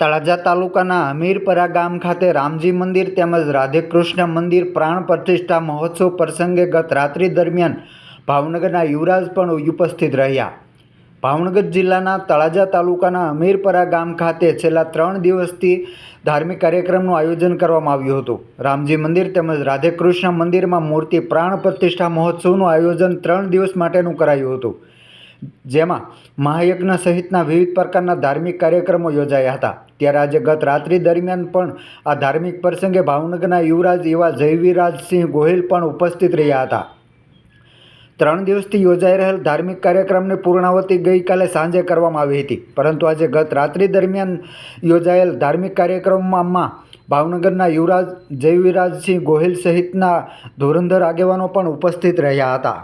તળાજા તાલુકાના હમીરપરા ગામ ખાતે રામજી મંદિર તેમજ રાધેકૃષ્ણ મંદિર પ્રાણ પ્રતિષ્ઠા મહોત્સવ પ્રસંગે ગત રાત્રિ દરમિયાન ભાવનગરના યુવરાજ પણ ઉપસ્થિત રહ્યા. ભાવનગર જિલ્લાના તળાજા તાલુકાના અમીરપરા ગામ ખાતે છેલ્લા ત્રણ દિવસથી ધાર્મિક કાર્યક્રમનું આયોજન કરવામાં આવ્યું હતું. રામજી મંદિર તેમજ રાધેકૃષ્ણ મંદિરમાં મૂર્તિ પ્રાણ પ્રતિષ્ઠા મહોત્સવનું આયોજન ત્રણ દિવસ માટેનું કરાયું હતું. જેમાં મહાયજ્ઞ સહિતના વિવિધ પ્રકારના ધાર્મિક કાર્યક્રમો યોજાયા હતા. ત્યારે આજે ગત રાત્રિ દરમિયાન પણ આ ધાર્મિક પ્રસંગે ભાવનગરના યુવરાજ એવા જયવીરાજસિંહ ગોહિલ પણ ઉપસ્થિત રહ્યા હતા. ત્રણ દિવસથી યોજાઈ રહેલ ધાર્મિક કાર્યક્રમની પૂર્ણાવતિ ગઈકાલે સાંજે કરવામાં આવી હતી. પરંતુ આજે ગત રાત્રિ દરમિયાન યોજાયેલ ધાર્મિક કાર્યક્રમમાં ભાવનગરના યુવરાજ જયવીરાજસિંહ ગોહિલ સહિતના ધોરંધર આગેવાનો પણ ઉપસ્થિત રહ્યા હતા.